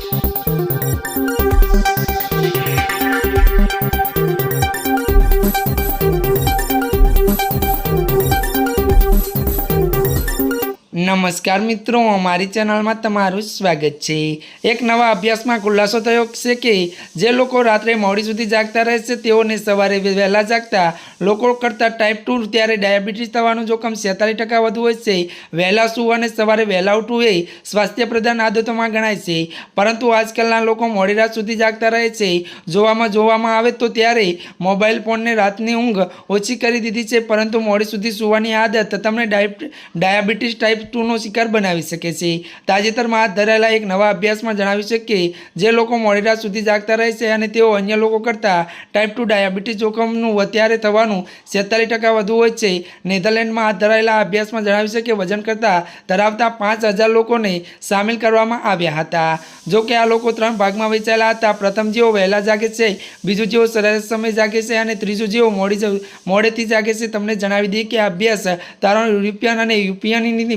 Thank you. નમસ્કાર મિત્રો, અમારી ચેનલમાં તમારું સ્વાગત છે. એક નવા અભ્યાસમાં ખુલાસો થયો છે કે જે લોકો રાત્રે મોડી સુધી જાગતા રહે છે, તેઓને સવારે વહેલા જાગતા લોકો કરતાં ટાઈપ ટુ ત્યારે ડાયાબિટીસ થવાનું જોખમ છેતાલીસ ટકા વધુ હોય છે. વહેલા સૂવું અને સવારે વહેલા ઉઠવું એ સ્વાસ્થ્ય પ્રધાન આદતોમાં ગણાય છે. પરંતુ આજકાલના લોકો મોડી રાત સુધી જાગતા રહે છે. જોવામાં જોવામાં આવે તો ત્યારે મોબાઈલ ફોનને રાતની ઊંઘ ઓછી કરી દીધી છે, પરંતુ મોડી સુધી સૂવાની આદત તમને ડાયબ- ડાયાબિટીસ ટાઈપ ટુનો શિકાર બનાવી શકે છે. તાજેતરમાં હાથ ધરાયેલા એક નવા અભ્યાસમાં જણાવ્યું છે કે, જે લોકો મોડી રાત સુધી જાગતા રહે છે અને તેઓ અન્ય લોકો કરતાં ટાઈપ ટુ ડાયાબિટીસ જોખમનું અત્યારે થવાનું છેતાલીસ ટકા વધુ હોય છે. નેધરલેન્ડમાં હાથ ધરાયેલા અભ્યાસમાં જણાવ્યું છે કે, વજન કરતાં ધરાવતા પાંચ હજાર લોકોને સામેલ કરવામાં આવ્યા હતા. જો કે આ લોકો ત્રણ ભાગમાં વહેંચાયેલા હતા. પ્રથમ જેઓ વહેલા જાગે છે, બીજું જેઓ સરેરાશ સમય જાગે છે અને ત્રીજું જેઓ મોડી મોડેથી જાગે છે. તમને જણાવી દઈએ કે આ અભ્યાસ તારણ યુરોપિયન અને યુપીએનની